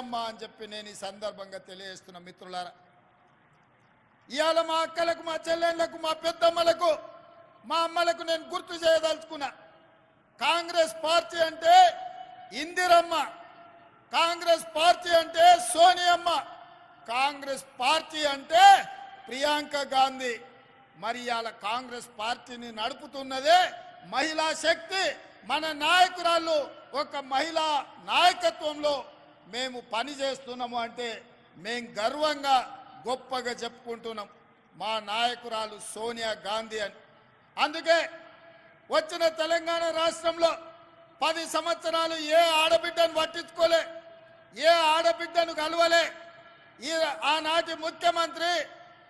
అమ్మా అని చెప్పి నేను ఈ సందర్భంగా తెలియజేస్తున్న మిత్రులారా ఇవాళ మా అక్కలకు మా చెల్లెళ్ళకు మా పెద్దమ్మలకు మా అమ్మలకు నేను గుర్తు చేయదలుచుకున్నా కాంగ్రెస్ పార్టీ అంటే ఇందిరమ్మ కాంగ్రెస్ పార్టీ అంటే సోనియమ్మ కాంగ్రెస్ పార్టీ అంటే ప్రియాంక గాంధీ. మరి ఇవాళ కాంగ్రెస్ పార్టీని నడుపుతున్నదే మహిళా శక్తి. మన నాయకురాళ్ళు ఒక మహిళా నాయకత్వంలో మేము పని చేస్తున్నాము అంటే మేం గర్వంగా గొప్పగా చెప్పుకుంటున్నాం. మా నాయకురాలు సోనియా గాంధీ అని. అందుకే వచ్చిన తెలంగాణ రాష్ట్రంలో పది సంవత్సరాలు ఏ ఆడబిడ్డను పట్టించుకోలే ఏ ఆడబిడ్డను కలవలే ఈ ఆనాటి ముఖ్యమంత్రి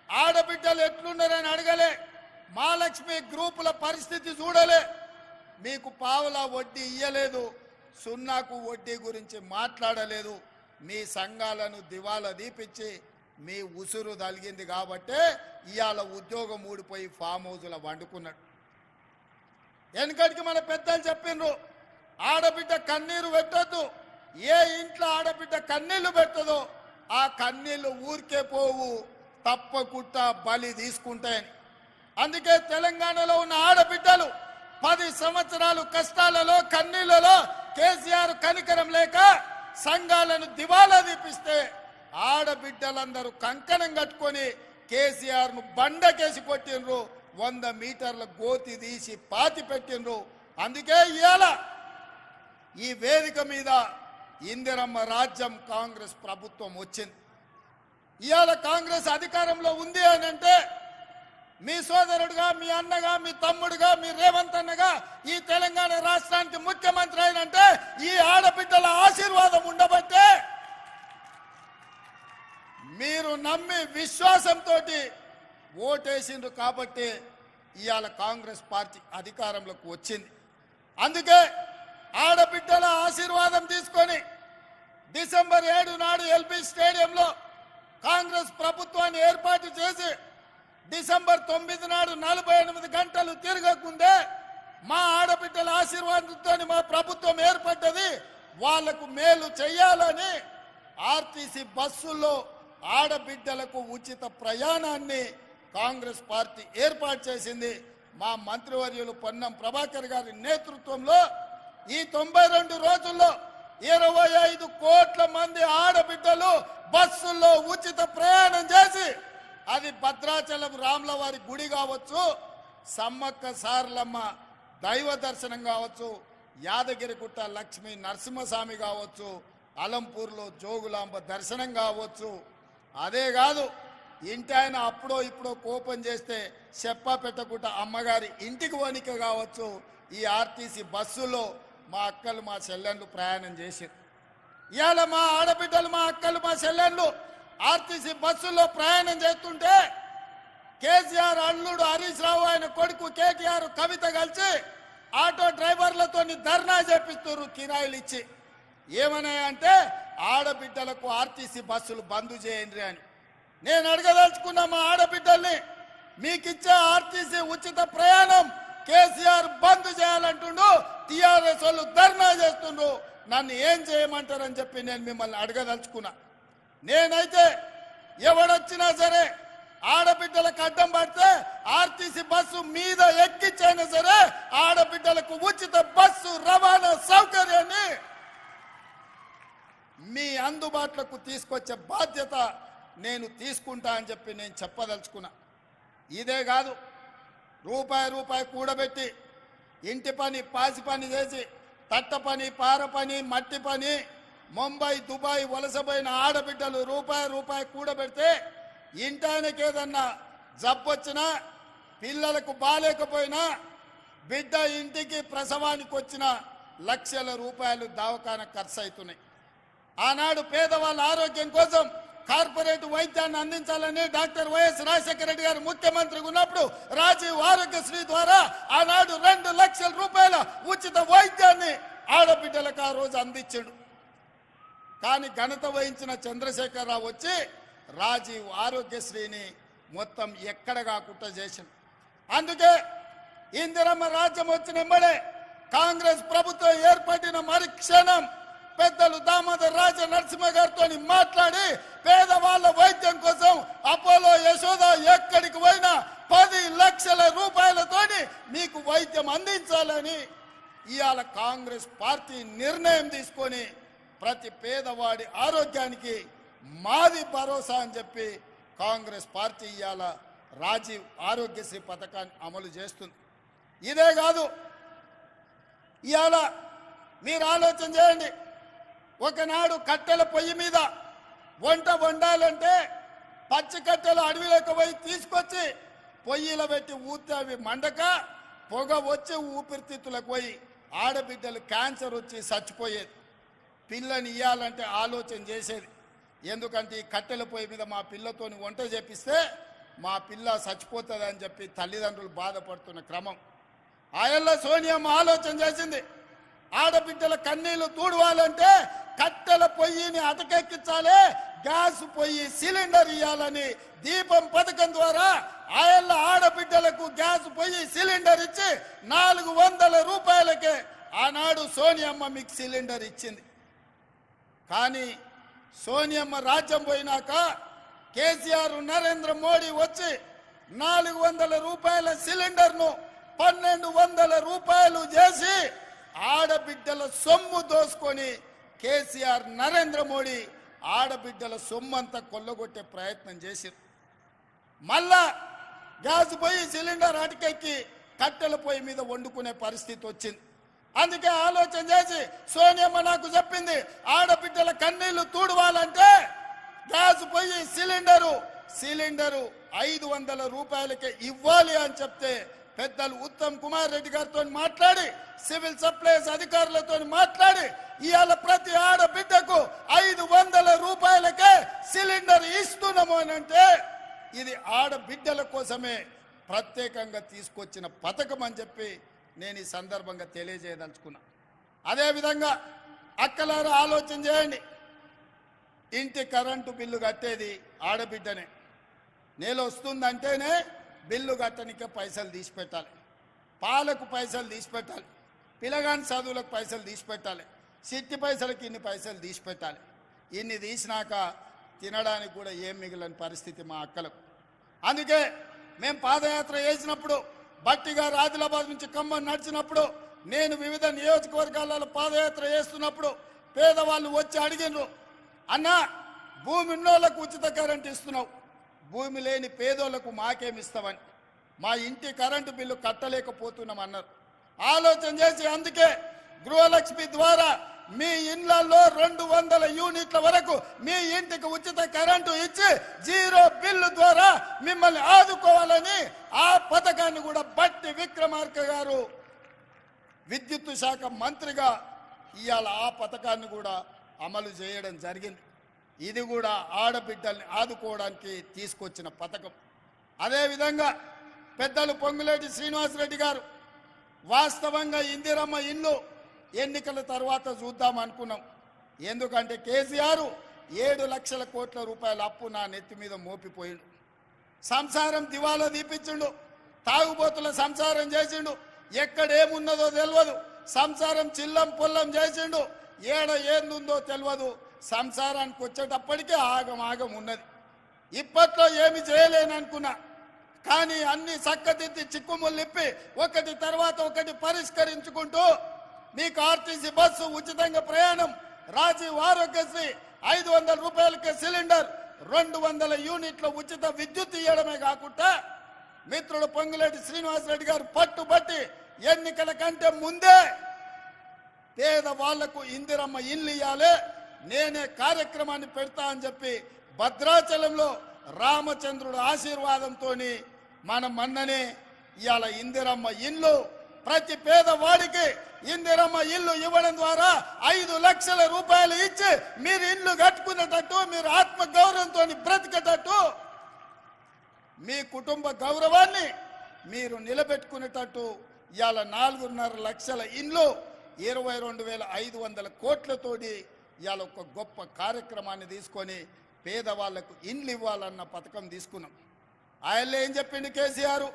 ఆడబిడ్డలు ఎట్లున్నారని అడగలే మహాలక్ష్మి గ్రూపుల పరిస్థితి చూడలే. మీకు పావుల వడ్డీ ఇయ్యలేదు సున్నాకు వడ్డీ గురించి మాట్లాడలేదు. మీ సంఘాలను దివాలా దీపించి మీ ఉసురు తలిగింది కాబట్టే ఇవాళ ఉద్యోగం ఊడిపోయి ఫామ్ హౌస్లో వండుకున్నాడు. వెనుకటికి మన పెద్దలు చెప్పిండ్రు ఆడబిడ్డ కన్నీరు పెట్టద్దు ఏ ఇంట్లో ఆడబిడ్డ కన్నీళ్ళు పెట్టదో ఆ కన్నీళ్ళు ఊరికే పోవు తప్పకుండా బలి తీసుకుంటాయని. అందుకే తెలంగాణలో ఉన్న ఆడబిడ్డలు పది సంవత్సరాలు కష్టాలలో కన్నీళ్ళలో కేసీఆర్ కనికరం లేక సంఘాలను దివాలా తీపిస్తే ఆడబిడ్డలందరూ కంకణం కట్టుకొని కేసీఆర్ను బండకేసి కొట్టినరు వంద మీటర్ల గోతి తీసి పాతి పెట్టిండ్రు. అందుకే ఇవాళ ఈ వేదిక మీద ఇందిరమ్మ రాజ్యం కాంగ్రెస్ ప్రభుత్వం వచ్చింది. ఇవాళ కాంగ్రెస్ అధికారంలో ఉంది అని అంటే మీ సోదరుడుగా మీ అన్నగా మీ తమ్ముడుగా మీ రేవంత్ అన్నగా ఈ తెలంగాణ రాష్ట్రానికి ముఖ్యమంత్రి అయినంటే ఈ ఆడబిడ్డల ఆశీర్వాదం ఉండబట్టే మీరు నమ్మి విశ్వాసంతో ఓటేసిండ్రు కాబట్టి ఇవాళ కాంగ్రెస్ పార్టీ అధికారంలోకి వచ్చింది. అందుకే ఆడబిడ్డల ఆశీర్వాదం తీసుకొని డిసెంబర్ ఏడు నాడు ఎల్బీ స్టేడియంలో కాంగ్రెస్ ప్రభుత్వాన్ని ఏర్పాటు చేసి డిసెంబర్ తొమ్మిది నాడు నలభై ఎనిమిది గంటలు తిరగకుండే మా ఆడబిడ్డల ఆశీర్వాదంతో మా ప్రభుత్వం ఏర్పడ్డది. వాళ్ళకు మేలు చేయాలని ఆర్టీసీ బస్సుల్లో ఆడబిడ్డలకు ఉచిత ప్రయాణాన్ని కాంగ్రెస్ పార్టీ ఏర్పాటు చేసింది. మా మంత్రివర్యులు పొన్నం ప్రభాకర్ గారి నేతృత్వంలో ఈ తొంభై రెండు రోజుల్లో ఇరవై ఐదు కోట్ల మంది ఆడబిడ్డలు బస్సుల్లో ఉచిత ప్రయాణం చేసి అది భద్రాచలం రాముల వారి గుడి కావచ్చు సమ్మక్క సార్లమ్మ దైవ దర్శనం కావచ్చు యాదగిరిగుట్ట లక్ష్మీ నరసింహస్వామి కావచ్చు అలంపూర్లో జోగులాంబ దర్శనం కావచ్చు. అదే కాదు ఇంటి ఆయన అప్పుడో ఇప్పుడో కోపం చేస్తే చెప్ప పెట్టకుండా అమ్మగారి ఇంటికి వణిక కావచ్చు. ఈ ఆర్టీసీ బస్సులో మా అక్కలు మా చెల్లెళ్ళు ప్రయాణం చేశారు ఇవాళ మా ఆడబిడ్డలు మా అక్కలు మా చెల్లెళ్ళు ఆర్టీసీ బస్సుల్లో ప్రయాణం చేస్తుంటే కేసీఆర్ అల్లుడు హరీష్ రావు ఆయన కొడుకు కేటీఆర్ కవిత కలిసి ఆటో డ్రైవర్లతో ధర్నా చేపిస్తున్నారు కిరాయిలు ఇచ్చి ఏమన్నాయంటే ఆడబిడ్డలకు ఆర్టీసీ బస్సులు బంద్ చేయండి అని. నేను అడగదలుచుకున్న మా ఆడబిడ్డల్ని మీకిచ్చే ఆర్టీసీ ఉచిత ప్రయాణం కేసీఆర్ బంద్ చేయాలంటుండు టీఆర్ఎస్ వాళ్ళు ధర్నా చేస్తుండ్రు. నన్ను ఏం చేయమంటారని చెప్పి నేను మిమ్మల్ని అడగదలుచుకున్నా. నేనైతే ఎవడొచ్చినా సరే ఆడబిడ్డలకు అడ్డం పడితే ఆర్టీసీ బస్సు మీద ఎక్కించైనా సరే ఆడబిడ్డలకు ఉచిత బస్సు రవాణా సౌకర్యాన్ని మీ అందుబాటులోకి తీసుకొచ్చే బాధ్యత నేను తీసుకుంటా అని చెప్పి నేను చెప్పదలుచుకున్నా. ఇదే కాదు రూపాయి రూపాయి కూడబెట్టి ఇంటి పని పాసి పని చేసి తట్ట పని పార పని మట్టి పని ముంబై దుబాయ్ వలసపోయిన ఆడబిడ్డలు రూపాయి రూపాయి కూడబెడితే ఇంటానికి ఏదన్నా జబ్బొచ్చినా పిల్లలకు బాలేకపోయినా బిడ్డ ఇంటికి ప్రసవానికి వచ్చిన లక్షల రూపాయలు దవాఖాన ఖర్చు అవుతున్నాయి ఆనాడు పేదవాళ్ళ ఆరోగ్యం కోసం కార్పొరేట్ వైద్యాన్ని అందించాలని డాక్టర్ వైఎస్ రాజశేఖర రెడ్డి గారు ముఖ్యమంత్రిగా ఉన్నప్పుడు రాజీవ్ ఆరోగ్యశ్రీ ద్వారా ఆనాడు రెండు లక్షల రూపాయల ఉచిత వైద్యాన్ని ఆడబిడ్డలకు ఆ రోజు అందించాడు. కానీ ఘనత వహించిన చంద్రశేఖరరావు వచ్చి రాజీవ్ ఆరోగ్యశ్రీని మొత్తం ఎక్కడ కాకుండా చేసింది అందుకే ఇందిరమ్మ రాజ్యం వచ్చిన వెంబడే కాంగ్రెస్ ప్రభుత్వం ఏర్పడిన మరుక్షణం పెద్దలు దామోదర్ రాజ నరసింహ గారితో మాట్లాడి పేదవాళ్ళ వైద్యం కోసం అపోలో యశోద ఎక్కడికి పోయినా పది లక్షల రూపాయలతోటి మీకు వైద్యం అందించాలని ఇవాళ కాంగ్రెస్ పార్టీ నిర్ణయం తీసుకొని ప్రతి పేదవాడి ఆరోగ్యానికి మాది భరోసా అని చెప్పి కాంగ్రెస్ పార్టీ ఇవాళ రాజీవ్ ఆరోగ్యశ్రీ పథకాన్ని అమలు చేస్తుంది. ఇదే కాదు ఇవాళ మీరు ఆలోచన చేయండి. ఒకనాడు కట్టెల పొయ్యి మీద వంట వండాలంటే పచ్చి కట్టెలు అడవిలోకి పోయి తీసుకొచ్చి పొయ్యిలో పెట్టి ఊతే అవి మండక పొగ వచ్చి ఊపిరితిత్తులకు పోయి ఆడబిడ్డలు క్యాన్సర్ వచ్చి చచ్చిపోయేది. పిల్లని ఇయ్యాలంటే ఆలోచన చేసేది. ఎందుకంటే ఈ కట్టెల పొయ్యి మీద మా పిల్లతోని వంట చేపిస్తే మా పిల్ల చచ్చిపోతుంది అని చెప్పి తల్లిదండ్రులు బాధపడుతున్న క్రమం. ఆయల్ల సోనియమ్మ ఆలోచన చేసింది. ఆడబిడ్డల కన్నీళ్ళు తూడవాలంటే కట్టెల పొయ్యిని అటకెక్కించాలి గ్యాస్ పొయ్యి సిలిండర్ ఇవ్వాలని దీపం పథకం ద్వారా ఆయల్ల ఆడబిడ్డలకు గ్యాస్ పొయ్యి సిలిండర్ ఇచ్చి నాలుగు వందల రూపాయలకే ఆనాడు సోనియమ్మ మీకు సిలిండర్ ఇచ్చింది. కానీ సోనియమ్మ రాజ్యం పోయినాక కేసీఆర్ నరేంద్ర మోడీ వచ్చి నాలుగు వందల రూపాయల సిలిండర్ను పన్నెండు వందల రూపాయలు చేసి ఆడబిడ్డల సొమ్ము దోసుకొని కేసీఆర్ నరేంద్ర మోడీ ఆడబిడ్డల సొమ్ము అంతా కొల్లగొట్టే ప్రయత్నం చేశారు మళ్ళా గ్యాస్ పొయ్యి సిలిండర్ అటుకెక్కి కట్టెల పొయ్యి మీద వండుకునే పరిస్థితి వచ్చింది. అందుకే ఆలోచన చేసి సోనియమ్మ నాకు చెప్పింది ఆడబిడ్డల కన్నీళ్ళు తూడవాలంటే గ్యాస్ పోయి సిలిండరు సిలిండరు ఐదు వందల రూపాయలకే ఇవ్వాలి అని చెప్తే పెద్దలు ఉత్తమ్ కుమార్ రెడ్డి గారితో మాట్లాడి సివిల్ సప్లైస్ అధికారులతో మాట్లాడి ఇవాళ ప్రతి ఆడబిడ్డకు ఐదు వందల రూపాయలకే సిలిండర్ ఇస్తున్నాము అని అంటే ఇది ఆడబిడ్డల కోసమే ప్రత్యేకంగా తీసుకొచ్చిన పథకం అని చెప్పి నేను ఈ సందర్భంగా తెలియజేయదలుచుకున్నా. అదేవిధంగా అక్కలారా ఆలోచన చేయండి. ఇంటి కరెంటు బిల్లు కట్టేది ఆడబిడ్డనే. నెల వస్తుందంటేనే బిల్లు కట్టనికే పైసలు తీసి పెట్టాలి పాలకు పైసలు తీసి పెట్టాలి పిల్లగాని చదువులకు పైసలు తీసి పెట్టాలి సిట్టి పైసలకి ఇన్ని పైసలు తీసి పెట్టాలి ఇన్ని తీసినాక తినడానికి కూడా ఏం మిగిలిన పరిస్థితి మా అక్కలకు. అందుకే మేము పాదయాత్ర చేసినప్పుడు బట్టిగా ఆదిలాబాద్ నుంచి ఖమ్మం నడిచినప్పుడు నేను వివిధ నియోజకవర్గాలలో పాదయాత్ర చేస్తున్నప్పుడు పేదవాళ్ళు వచ్చి అడిగినరు అన్నా భూమి ఉన్నోళ్ళకు ఉచిత కరెంట్ ఇస్తున్నావు. భూమి లేని పేదోళ్ళకు మాకేమి ఇస్తామని మా ఇంటి కరెంటు బిల్లు కట్టలేకపోతున్నాం అన్నారు ఆలోచన చేసి అందుకే గృహలక్ష్మి ద్వారా మీ ఇండ్లలో రెండు వందల యూనిట్ల వరకు మీ ఇంటికి ఉచిత కరెంటు ఇచ్చి జీరో బిల్లు ద్వారా మిమ్మల్ని ఆదుకోవాలని ఆ పథకాన్ని కూడా బట్టి విక్రమార్క గారు విద్యుత్ శాఖ మంత్రిగా ఇవాళ ఆ పథకాన్ని కూడా అమలు చేయడం జరిగింది. ఇది కూడా ఆడబిడ్డల్ని ఆదుకోవడానికి తీసుకొచ్చిన పథకం. అదేవిధంగా పెద్దలు పొంగులేటి శ్రీనివాసరెడ్డి గారు వాస్తవంగా ఇందిరమ్మ ఇల్లు ఎన్నికల తర్వాత చూద్దాం అనుకున్నాం. ఎందుకంటే కేసీఆర్ ఏడు లక్షల కోట్ల రూపాయల అప్పు నా నెత్తి మీద మోపిపోయిండు. సంసారం దివాలా దీపించిండు తాగుబోతుల సంసారం చేసిండు. ఎక్కడ ఏమున్నదో తెలియదు సంసారం చిల్లం పుల్లం చేసిండు. ఏడ ఏందుందో తెలియదు సంసారానికి వచ్చేటప్పటికే ఆగం ఆగం ఉన్నది. ఇప్పట్లో ఏమి చేయలేననుకున్నా. కానీ అన్ని చక్కదిద్ది చిక్కుముళ్ళిప్పి ఒకటి తర్వాత ఒకటి పరిష్కరించుకుంటూ మీకు ఆర్టీసీ బస్సు ఉచితంగా ప్రయాణం. రాజీవ్ ఆరోగ్యశ్రీ ఐదు వందల రూపాయలకి సిలిండర్. రెండు వందల యూనిట్ల ఉచిత విద్యుత్ ఇవ్వడమే కాకుండా మిత్రుడు పొంగులేటి శ్రీనివాసరెడ్డి గారు పట్టుబట్టి ఎన్నికల కంటే ముందే పేద వాళ్ళకు ఇందిరమ్మ ఇల్లు ఇవ్వాలి నేనే కార్యక్రమాన్ని పెడతా అని చెప్పి భద్రాచలంలో రామచంద్రుడు ఆశీర్వాదంతో మన మన్ననే ఇవాళ ఇందిరమ్మ ఇల్లు ప్రతి పేదవాడికి ఇందిరమ్మ ఇల్లు ఇవ్వడం ద్వారా ఐదు లక్షల రూపాయలు ఇచ్చి మీరు ఇల్లు కట్టుకునేటట్టు మీరు ఆత్మ గౌరవంతో బ్రతికేటట్టు మీ కుటుంబ గౌరవాన్ని మీరు నిలబెట్టుకునేటట్టు ఇవాళ నాలుగున్నర లక్షల ఇండ్లు ఇరవై రెండు వేల ఐదు వందల కోట్లతోటి ఇవాళ ఒక గొప్ప కార్యక్రమాన్ని తీసుకొని పేదవాళ్ళకు ఇండ్లు ఇవ్వాలన్న పథకం తీసుకున్నాం. ఆయన ఏం చెప్పిండు కేసీఆర్?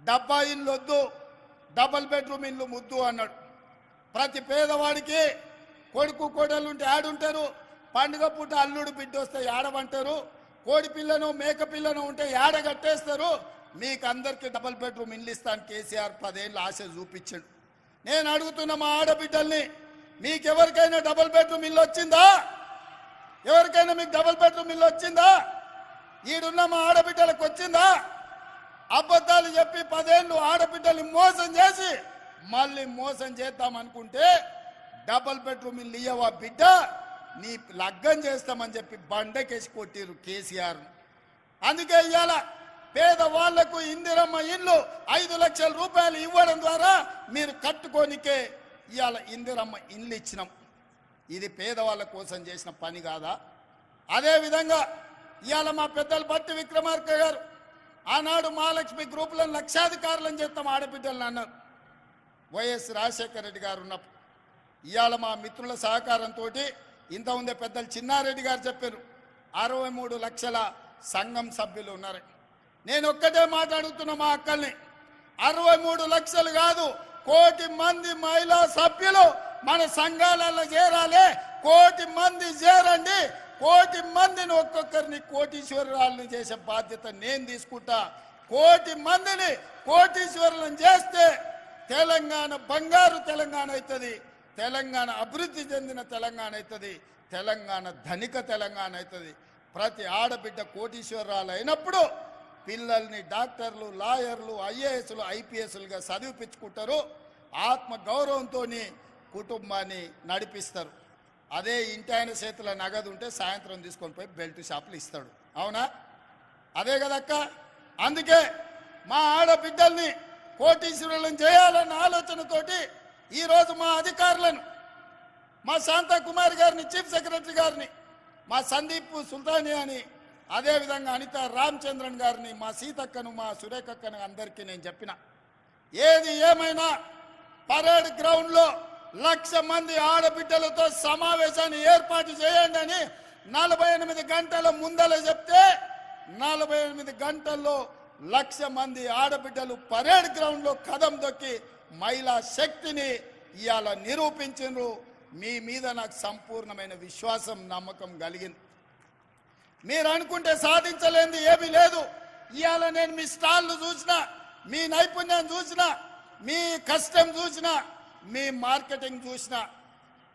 డబ్బా ఇల్లు వద్దు డబల్ బెడ్రూమ్ ఇల్లు ముద్దు అన్నాడు. ప్రతి పేదవాడికి కొడుకు కోడలు ఉంటే ఆడుంటారు. పండుగ పూట అల్లుడు బిడ్డ వస్తే ఏడవంటారు. కోడి పిల్లను మేక పిల్లను ఉంటే ఏడ కట్టేస్తారు మీకు అందరికీ డబల్ బెడ్రూమ్ ఇల్లు ఇస్తాను కేసీఆర్ పదేళ్ళు ఆశ చూపించాడు. నేను అడుగుతున్న మా ఆడబిడ్డల్ని మీకెవరికైనా డబల్ బెడ్రూమ్ ఇల్లు వచ్చిందా? ఎవరికైనా మీకు డబల్ బెడ్రూమ్ ఇల్లు వచ్చిందా? ఈడున్న మా ఆడబిడ్డలకు వచ్చిందా? అబద్ధాలు చెప్పి పదేళ్ళు ఆడబిడ్డల్ని మోసం చేసి మళ్ళీ మోసం చేద్దాం అనుకుంటే డబుల్ బెడ్రూమ్ ఇల్లు ఇయ్యవా బిడ్డ? నీ లగ్గం చేస్తామని చెప్పి బండకేసి కొట్టిరు కేసీఆర్. అందుకే ఇవాళ పేదవాళ్ళకు ఇందిరమ్మ ఇల్లు ఐదు లక్షల రూపాయలు ఇవ్వడం ద్వారా మీరు కట్టుకోనికే ఇవాళ ఇందిరమ్మ ఇల్లు ఇచ్చినాం. ఇది పేదవాళ్ళ కోసం చేసిన పని కాదా? అదేవిధంగా ఇవాళ మా పెద్దలు బట్టి విక్రమార్క గారు ఆనాడు మహాలక్ష్మి గ్రూపులో లక్షాధికారులను చేస్తాం ఆడబిడ్డలను అన్నారు. వైఎస్ రాజశేఖర రెడ్డి గారు ఉన్నప్పుడు. ఇవాళ మా మిత్రుల సహకారంతో ఇంత ఉందే పెద్దలు చిన్నారెడ్డి గారు చెప్పారు అరవై మూడు లక్షల సంఘం సభ్యులు ఉన్నారు. నేను ఒక్కటే మాట్లాడుతున్న మా అక్కల్ని. అరవై మూడు లక్షలు కాదు కోటి మంది మహిళా సభ్యులు మన సంఘాలలో చేరాలి కోటి మంది చేరండి కోటి మందిని ఒక్కొక్కరిని కోటీశ్వరాలను చేసే బాధ్యత నేను తీసుకుంటా. కోటి మందిని కోటీశ్వరులను చేస్తే తెలంగాణ బంగారు తెలంగాణ అవుతుంది. తెలంగాణ అభివృద్ధి చెందిన తెలంగాణ అవుతుంది. తెలంగాణ ధనిక తెలంగాణ అవుతుంది. ప్రతి ఆడబిడ్డ కోటీశ్వరాలు అయినప్పుడు పిల్లల్ని డాక్టర్లు లాయర్లు ఐఏఎస్లు ఐపీఎస్లుగా చదివిపించుకుంటారు. ఆత్మ గౌరవంతో కుటుంబాన్ని నడిపిస్తారు. అదే ఇంటి ఆయన చేతిలో నగదు ఉంటే సాయంత్రం తీసుకొని పోయి బెల్ట్ షాపులు ఇస్తాడు. అవునా? అదే కదక్క? అందుకే మా ఆడబిడ్డల్ని కోటీశ్వరులను చేయాలన్న ఆలోచనతోటి ఈరోజు మా అధికారులను మా శాంతకుమార్ గారిని చీఫ్ సెక్రటరీ గారిని మా సందీప్ సుల్తానియాని అదేవిధంగా అనిత రామచంద్రన్ గారిని మా సీతక్కను మా సురేఖక్కను అందరికీ నేను చెప్పిన. ఏది ఏమైనా పరేడ్ గ్రౌండ్లో లక్ష మంది ఆడబిడ్డలతో సమావేశాన్ని ఏర్పాటు చేయండి అని నలభై ఎనిమిది గంటల ముందల చెప్తే నలభై ఎనిమిది గంటల్లో లక్ష మంది ఆడబిడ్డలు పరేడ్ గ్రౌండ్లో కదం దొక్కి మహిళా శక్తిని ఇవాళ నిరూపించిండ్రు మీ మీద నాకు సంపూర్ణమైన విశ్వాసం నమ్మకం కలిగింది. మీరు అనుకుంటే సాధించలేంది ఏమీ లేదు. ఇవాళ నేను మీ స్టాల్ను చూసిన మీ నైపుణ్యం చూసిన మీ కష్టం చూసిన మీ మార్కెటింగ్ చూసిన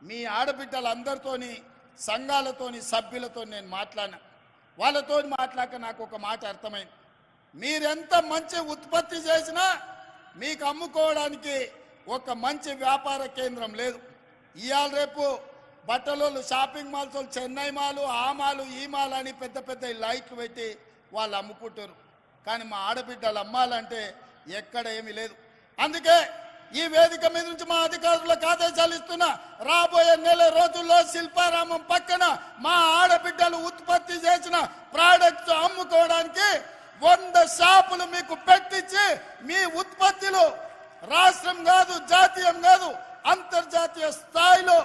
మీ ఆడబిడ్డలందరితోని సంఘాలతోని సభ్యులతో నేను మాట్లాడినా. వాళ్ళతో మాట్లాడక నాకు ఒక మాట అర్థమైంది. మీరెంత మంచి ఉత్పత్తి చేసినా మీకు అమ్ముకోవడానికి ఒక మంచి వ్యాపార కేంద్రం లేదు. ఇవాళ రేపు బట్టలోళ్ళు షాపింగ్ మాల్స్ చెన్నై మాలు ఆ మాలు ఈ మాల్ అని పెద్ద పెద్ద లైట్లు పెట్టి వాళ్ళు అమ్ముకుంటారు కానీ మా ఆడబిడ్డలు అమ్మాలంటే ఎక్కడ ఏమీ లేదు. అందుకే ఈ వేదిక మీద నుంచి మా అధికారులకు ఆదేశాలు ఇస్తున్నా. రాబోయే నెల రోజుల్లో శిల్పారామం పక్కన మా ఆడబిడ్డలు ఉత్పత్తి చేసిన ప్రోడక్ట్స్ అమ్ముకోవడానికి వంద షాపులు మీకు పెట్టించి మీ ఉత్పత్తులు రాష్ట్రం కాదు జాతీయం కాదు అంతర్జాతీయ స్థాయిలో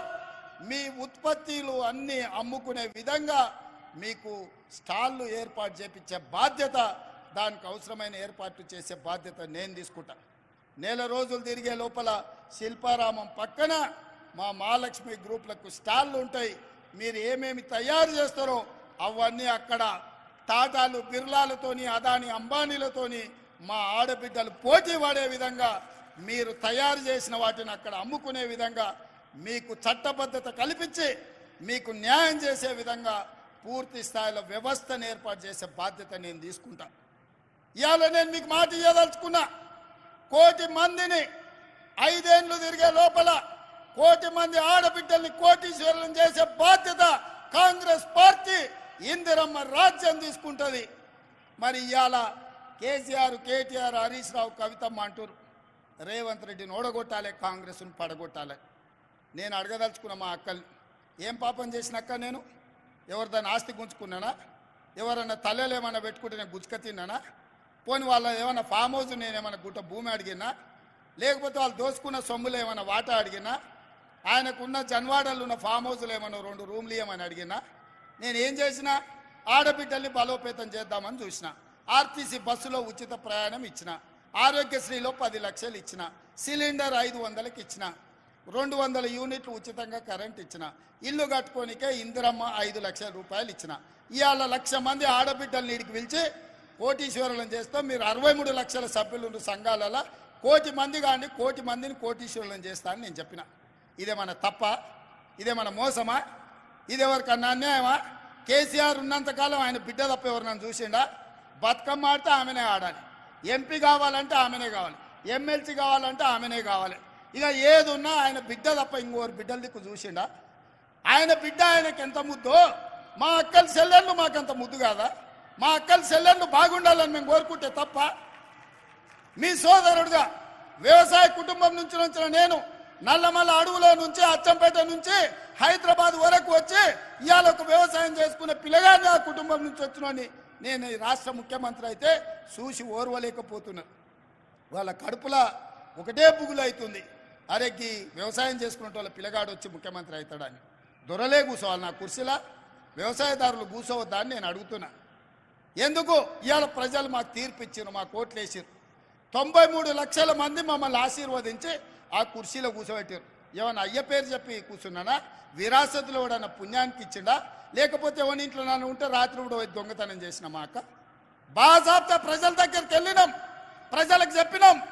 మీ ఉత్పత్తులు అన్ని అమ్ముకునే విధంగా మీకు స్టాళ్ళు ఏర్పాటు చేపించే బాధ్యత దానికి అవసరమైన ఏర్పాట్లు చేసే బాధ్యత నేను తీసుకుంటాను నెల రోజులు తిరిగే లోపల శిల్పారామం పక్కన మా మహాలక్ష్మి గ్రూప్లకు స్టాళ్ళు ఉంటాయి. మీరు ఏమేమి తయారు చేస్తారో అవన్నీ అక్కడ టాటాలు బిర్లాలతోని అదాని అంబానీలతోని మా ఆడబిడ్డలు పోటీ పడే విధంగా మీరు తయారు చేసిన వాటిని అక్కడ అమ్ముకునే విధంగా మీకు చట్టబద్ధత కల్పించి మీకు న్యాయం చేసే విధంగా పూర్తి స్థాయిలో వ్యవస్థను ఏర్పాటు చేసే బాధ్యత నేను తీసుకుంటా. ఇవాళ నేను మీకు మాట ఇవ్వదలుచుకున్నా కోటి మందిని ఐదేండ్లు తిరిగే లోపల కోటి మంది ఆడబిడ్డల్ని కోటీశ్వరులను చేసే బాధ్యత కాంగ్రెస్ పార్టీ ఇందిరమ్మ రాజ్యం తీసుకుంటుంది. మరి ఇవాళ కేసీఆర్ కేటీఆర్ హరీష్ రావు కవితమ్మ అంటారు రేవంత్ రెడ్డిని ఓడగొట్టాలి కాంగ్రెస్ను పడగొట్టాలి. నేను అడగదలుచుకున్న మా అక్కల్ని ఏం పాపం చేసినక్క నేను? ఎవరిదాన్ని ఆస్తి గుంజుకున్నానా? ఎవరన్నా తల్లెలు ఏమన్నా పెట్టుకుంటే నేను గుచ్చుక తిన్నానా? పోని వాళ్ళ ఏమైనా ఫామ్ హౌస్ నేను ఏమైనా గుట్ట భూమి అడిగినా లేకపోతే వాళ్ళు దోసుకున్న సొమ్ములు ఏమైనా వాటా అడిగినా ఆయనకున్న జన్వాడలు ఉన్న ఫామ్ హౌస్లు ఏమైనా రెండు రూమ్లు ఏమని అడిగినా నేను ఏం చేసినా ఆడబిడ్డల్ని బలోపేతం చేద్దామని చూసిన ఆర్టీసీ బస్సులో ఉచిత ప్రయాణం ఇచ్చిన ఆరోగ్యశ్రీలో పది లక్షలు ఇచ్చిన సిలిండర్ ఐదు వందలకి ఇచ్చిన రెండు వందల యూనిట్లు ఉచితంగా కరెంట్ ఇచ్చిన ఇల్లు కట్టుకోనికే ఇందిరమ్మ ఐదు లక్షల రూపాయలు ఇచ్చిన ఇవాళ లక్ష మంది ఆడబిడ్డలు నీడికి పిలిచి కోటీశ్వరులను చేస్తాం. మీరు అరవై మూడు లక్షల సభ్యులు సంఘాలలో కోటి మంది కానీ కోటి మందిని కోటీశ్వరులను చేస్తా అని నేను చెప్పిన. ఇదేమన్నా తప్ప ఇదేమన్నా మోసమా ఇదెవరికన్నా అన్యాయమా? కేసీఆర్ ఉన్నంతకాలం ఆయన బిడ్డ తప్ప ఎవరినన్నా చూసిండా? బతుకమ్మ ఆడితే ఆమెనే ఆడాలి. ఎంపీ కావాలంటే ఆమెనే కావాలి. ఎమ్మెల్సీ కావాలంటే ఆమెనే కావాలి. ఇక ఏది ఉన్నా ఆయన బిడ్డ తప్ప ఇంకోరు బిడ్డల దిక్కు చూసిండా? ఆయన బిడ్డ ఆయనకి ఎంత ముద్దో? మా అక్కల మాకు మాకంత ముద్దు కాదా? మా అక్కలు చెల్లెళ్ళు బాగుండాలని మేము కోరుకుంటే తప్ప మీ సోదరుడుగా వ్యవసాయ కుటుంబం నుంచి వచ్చిన నేను నల్లమల్ల అడవులో నుంచి అచ్చంపేట నుంచి హైదరాబాద్ వరకు వచ్చి ఇవాళ ఒక వ్యవసాయం చేసుకునే పిల్లగాని ఆ కుటుంబం నుంచి వచ్చినని నేను ఈ రాష్ట్ర ముఖ్యమంత్రి అయితే చూసి ఓర్వలేకపోతున్నాను వాళ్ళ కడుపుల ఒకటే బుగులు అవుతుంది అరెగ్గి వ్యవసాయం చేసుకునే వాళ్ళ పిల్లగాడు వచ్చి ముఖ్యమంత్రి అవుతాడని. దొరలే కూర్చోవాలి నా కుర్చీలా. వ్యవసాయదారులు కూర్చోవద్దా అని నేను అడుగుతున్నా. ఎందుకు? ఇవాళ ప్రజలు మాకు తీర్పిచ్చారు మా కోట్లు వేసారు తొంభై మూడు లక్షల మంది మమ్మల్ని ఆశీర్వదించి ఆ కుర్చీలో కూర్చోబెట్టారు ఏమన్నా అయ్య పేరు చెప్పి కూర్చున్నానా? విరాసతులో కూడా పుణ్యానికి ఇచ్చిండా? లేకపోతే ఎవరి ఇంట్లో నన్ను ఉంటే రాత్రి కూడా దొంగతనం చేసిన మా అక్క? బాజాబ్తా ప్రజల దగ్గరికి వెళ్ళినాం. ప్రజలకు చెప్పినాం.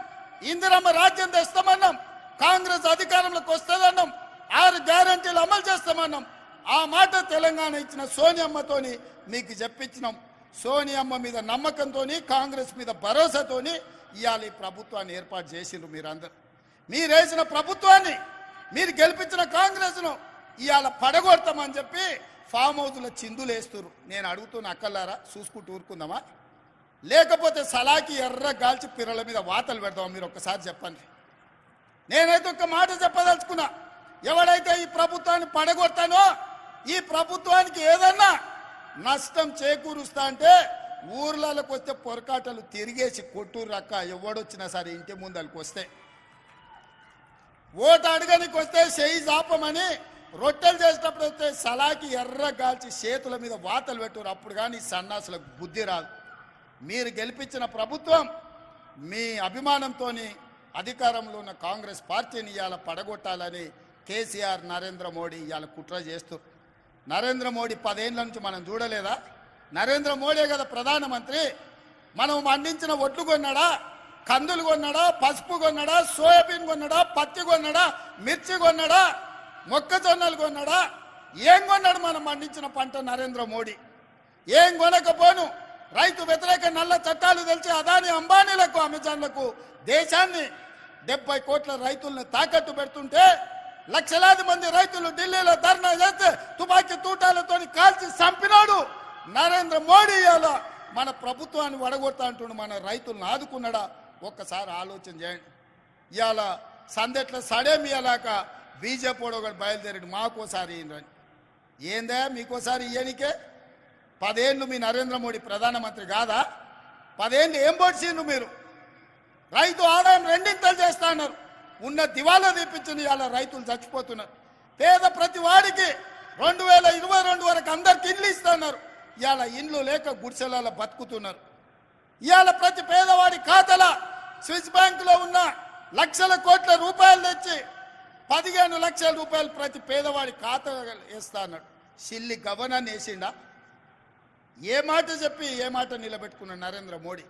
ఇందిరమ్మ రాజ్యం తెస్తామన్నాం. కాంగ్రెస్ అధికారంలోకి వస్తుందన్నాం. ఆరు గ్యారంటీలు అమలు చేస్తామన్నాం. ఆ మాట తెలంగాణ ఇచ్చిన సోనియమ్మతోని మీకు చెప్పించినాం. సోనియమ్మ మీద నమ్మకంతోని కాంగ్రెస్ మీద భరోసాతోని ఇవాళ ఈ ప్రభుత్వాన్ని ఏర్పాటు చేసిండ్రు మీరందరూ. మీరు వేసిన ప్రభుత్వాన్ని మీరు గెలిపించిన కాంగ్రెస్ను ఇవాళ పడగొడతామని చెప్పి ఫామ్ హౌస్లో చిందులు వేస్తున్నారు నేను అడుగుతున్న అక్కలారా చూసుకుంటూ ఊరుకుందామా? లేకపోతే సలాకి ఎర్ర గాల్చి పిల్లల మీద వాతలు పెడదాం మీరు ఒక్కసారి చెప్పండి. నేనైతే ఒక మాట చెప్పదలుచుకున్నా. ఎవడైతే ఈ ప్రభుత్వాన్ని పడగొడతానో ఈ ప్రభుత్వానికి ఏదన్నా నష్టం చేకూరుస్తా అంటే ఊర్లలోకి వస్తే పొరకాటలు తిరిగేసి కొట్టూరు రక్క ఎవడొచ్చినా సరే ఇంటి ముందరికి వస్తే. ఓటు అడగనికి వస్తే చేయి జాపమని రొట్టెలు చేసేటప్పుడు వస్తే సలాకి ఎర్ర గాల్చి చేతుల మీద వాతలు పెట్టురు అప్పుడు కానీ సన్నాసులకు బుద్ధి రాదు. మీరు గెలిపించిన ప్రభుత్వం మీ అభిమానంతో అధికారంలో ఉన్న కాంగ్రెస్ పార్టీని ఇవాళ పడగొట్టాలని కేసీఆర్ నరేంద్ర మోడీ ఇవాళ కుట్ర చేస్తూ నరేంద్ర మోడీ పదేళ్ళ నుంచి మనం చూడలేదా? నరేంద్ర మోడీ కదా ప్రధానమంత్రి. మనం మండించిన ఒడ్లు కొన్నాడా? కందులు కొన్నాడా? పసుపు కొన్నాడా? సోయాబీన్ కొన్నాడా? పత్తి కొన్నాడా? మిర్చి కొన్నాడా? మొక్కజొన్నలు కొన్నాడా? ఏం కొన్నాడు మనం పండించిన పంట నరేంద్ర మోడీ? ఏం కొనకపోను? రైతు వ్యతిరేక నల్ల చట్టాలు తెలిసి అదాని అంబానీలకు అమెజాన్లకు దేశాన్ని డెబ్బై కోట్ల రైతులను తాకట్టు పెడుతుంటే లక్షలాది మంది రైతులు ఢిల్లీలో ధర్నా చేస్తే తుపాకీ తూటాలతో కాల్చి చంపినాడు. నరేంద్ర మోడీ ఇవాళ మన ప్రభుత్వాన్ని వడగొడతా అంటుండు మన రైతులను ఆదుకున్నాడా? ఒక్కసారి ఆలోచన చేయండి. ఇవాళ సందెట్ల సడేమియలాక బీజేపీ ఒకటి బయలుదేరాడు మాకోసారి ఈయనని ఏందా మీకోసారి ఇయ్యనికే పదేళ్ళు మీ నరేంద్ర మోడీ ప్రధానమంత్రి కాదా? పదేళ్ళు ఏం పొడిచిండ్రు మీరు? రైతు ఆదాయం రెండింతలు చేస్తా అన్నారు. ఉన్న దివాలా తీపించింది ఇవాళ రైతులు చచ్చిపోతున్నారు. పేద ప్రతి వాడికి రెండు వేల ఇరవై రెండు వరకు అందరికి ఇండ్లు ఇస్తున్నారు. ఇవాళ ఇండ్లు లేక గుడిసెలలో బతుకుతున్నారు. ఇవాళ ప్రతి పేదవాడి ఖాతాల స్విస్ బ్యాంకులో ఉన్న లక్షల కోట్ల రూపాయలు తెచ్చి పదిహేను లక్షల రూపాయలు ప్రతి పేదవాడి ఖాతా వేస్తా అన్నాడు సిల్లి గవర్నర్ వేసిండా? ఏ మాట చెప్పి ఏ మాట నిలబెట్టుకున్నాడు నరేంద్ర మోడీ?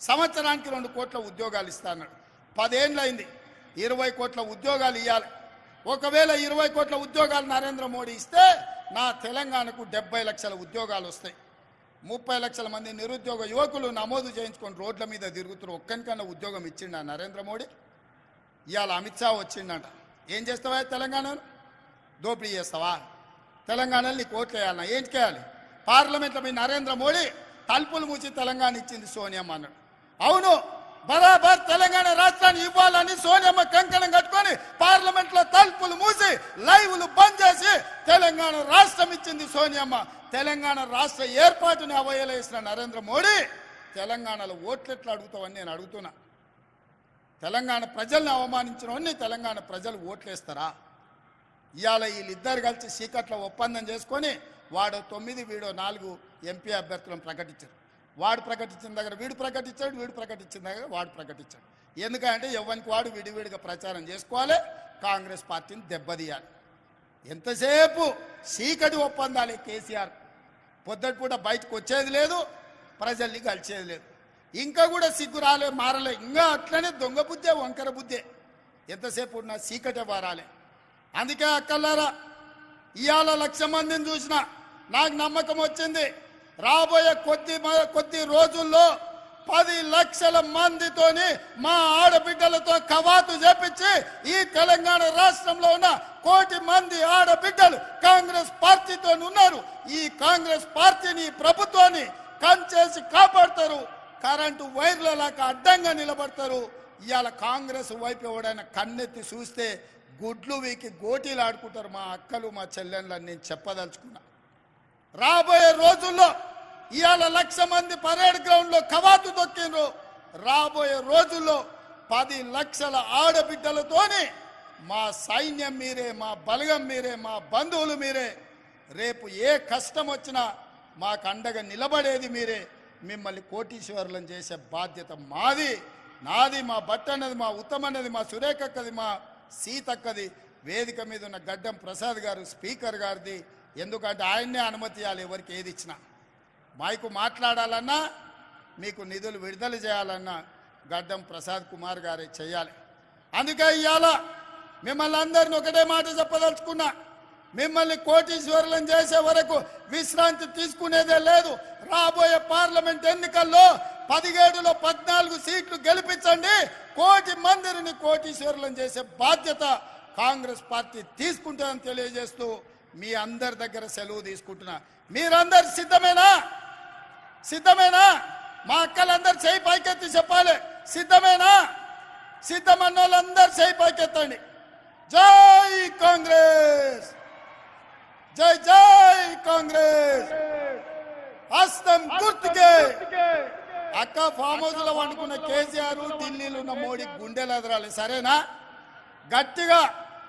సంవత్సరానికి రెండు కోట్ల ఉద్యోగాలు ఇస్తా అన్నాడు పదేళ్ళైంది ఇరవై కోట్ల ఉద్యోగాలు ఇవ్వాలి ఒకవేళ ఇరవై కోట్ల ఉద్యోగాలు నరేంద్ర మోడీ ఇస్తే నా తెలంగాణకు డెబ్బై లక్షల ఉద్యోగాలు వస్తాయి. ముప్పై లక్షల మంది నిరుద్యోగ యువకులు నమోదు చేయించుకొని రోడ్ల మీద తిరుగుతున్నారు. ఒక్కనికన్నా ఉద్యోగం ఇచ్చిండ నరేంద్ర మోడీ? ఇవాళ అమిత్ షా వచ్చిండంట. ఏం చేస్తావా తెలంగాణను దోపిడీ చేస్తావా? తెలంగాణలో నీకు ఓట్లు వేయాలన్నా ఏం చేయాలి పార్లమెంట్లో మీ నరేంద్ర మోడీ తలుపులు మూసి తెలంగాణ ఇచ్చింది సోనియా అన్నాడు. అవును బరాబర్ తెలంగాణ రాష్ట్రాన్ని ఇవ్వాలని సోనియమ్మ కంకణం కట్టుకొని పార్లమెంట్లో తలుపులు మూసి లైవ్లు బంద్ చేసి తెలంగాణ రాష్ట్రం ఇచ్చింది సోనియమ్మ. తెలంగాణ రాష్ట్ర ఏర్పాటుని అవయలేసిన నరేంద్ర మోడీ తెలంగాణలో ఓట్లు ఎట్లా అడుగుతావని నేను అడుగుతున్నా. తెలంగాణ ప్రజల్ని అవమానించిన తెలంగాణ ప్రజలు ఓట్లేస్తారా? ఇవాళ వీళ్ళిద్దరు కలిసి సీకట్ల ఒప్పందం చేసుకొని వాడు తొమ్మిది వీడో నాలుగు ఎంపీ అభ్యర్థులను ప్రకటించారు. వాడు ప్రకటించిన దగ్గర వీడు ప్రకటించాడు వీడు ప్రకటించిన దగ్గర వాడు ప్రకటించాడు. ఎందుకంటే ఎవరికి వాడు విడివిడిగా ప్రచారం చేసుకోవాలి కాంగ్రెస్ పార్టీని దెబ్బతీయాలి. ఎంతసేపు చీకటి ఒప్పందాలే కేసీఆర్. పొద్దుటిపూట బయటకు వచ్చేది లేదు ప్రజల్ని కలిసేది లేదు. ఇంకా కూడా సిగ్గు రాలే మారలే ఇంకా అట్లనే దొంగ బుద్ధే వంకర బుద్ధే. ఎంతసేపు ఉన్నా చీకటే మారాలి అందుకే అక్కలారా ఇవాళ లక్ష మందిని చూసిన నాకు నమ్మకం వచ్చింది. రాబోయే కొద్ది కొద్ది రోజుల్లో పది లక్షల మందితోని మా ఆడబిడ్డలతో కవాతు చేపించి ఈ తెలంగాణ రాష్ట్రంలో ఉన్న కోటి మంది ఆడబిడ్డలు కాంగ్రెస్ పార్టీతో ఉన్నారు. ఈ కాంగ్రెస్ పార్టీని ప్రభుత్వాన్ని కంచేసి కాపాడతారు. కరెంటు వైర్లలాగా అడ్డంగా నిలబడతారు. ఇవాళ కాంగ్రెస్ వైపు ఎవడైనా కన్నెత్తి చూస్తే గుడ్లు వీకి గోటీలు ఆడుకుంటారు మా అక్కలు మా చెల్లెళ్ళని నేను చెప్పదలుచుకున్నా. రాబోయే రోజుల్లో ఇవాళ లక్ష మంది పరేడ్ గ్రౌండ్లో కవాతు తొక్కిండ్రు. రాబోయే రోజుల్లో పది లక్షల ఆడబిడ్డలతోని మా సైన్యం మీరే మా బలగం మీరే మా బంధువులు మీరే. రేపు ఏ కష్టం వచ్చినా మాకు అండగా నిలబడేది మీరే. మిమ్మల్ని కోటీశ్వరులను చేసే బాధ్యత మాది. నాది మా బట్ట అన్నది మా ఉత్తమన్నది మా సురేఖక్కది మా సీతక్కది. వేదిక మీద ఉన్న గడ్డం ప్రసాద్ గారు స్పీకర్ గారిది. ఎందుకంటే ఆయన్నే అనుమతి ఇవ్వాలి ఎవరికి ఏది ఇచ్చినా. మైకు మాట్లాడాలన్నా మీకు నిధులు విడుదల చేయాలన్నా గడ్డం ప్రసాద్ కుమార్ గారే చేయాలి. అందుకే ఇవాళ మిమ్మల్ని అందరిని ఒకటే మాట చెప్పదలుచుకున్నా. మిమ్మల్ని కోటీశ్వరులను చేసే వరకు విశ్రాంతి తీసుకునేదే లేదు. రాబోయే పార్లమెంట్ ఎన్నికల్లో పదిహేడులో పద్నాలుగు సీట్లు గెలిపించండి. కోటి మందిని కోటీశ్వరులను చేసే బాధ్యత కాంగ్రెస్ పార్టీ తీసుకుంటుందని తెలియజేస్తూ మీ అందరి దగ్గర సెలవు తీసుకుంటున్నా. మీరందరు సిద్ధమేనా? సిద్ధమేనా? మా అక్కలందరు చేయి పైకెత్తి చెప్పాలి. సిద్ధమేనా? సిద్ధమన్న వాళ్ళందరూ చేయి పైకెత్తండి. జై కాంగ్రెస్! జై జై కాంగ్రెస్! హస్తం గుర్తుకే! అక్క ఫామ్ హౌస్లో వండుకున్న కేసీఆర్ ఢిల్లీలో ఉన్న మోడీ గుండెలు ఎదరాలి సరేనా? గట్టిగా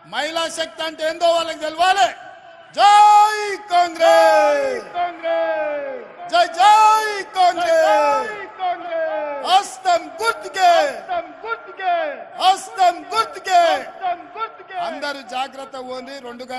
మహిళా శక్తి అంటే ఏందో వాళ్ళకి తెలవాలి. జై కాంగ్రెస్! జై జై కాంగ్రెస్! హస్తం గుర్తుకే! హస్తం గుర్తుకే! అందరూ జాగ్రత్త పోండి రెండు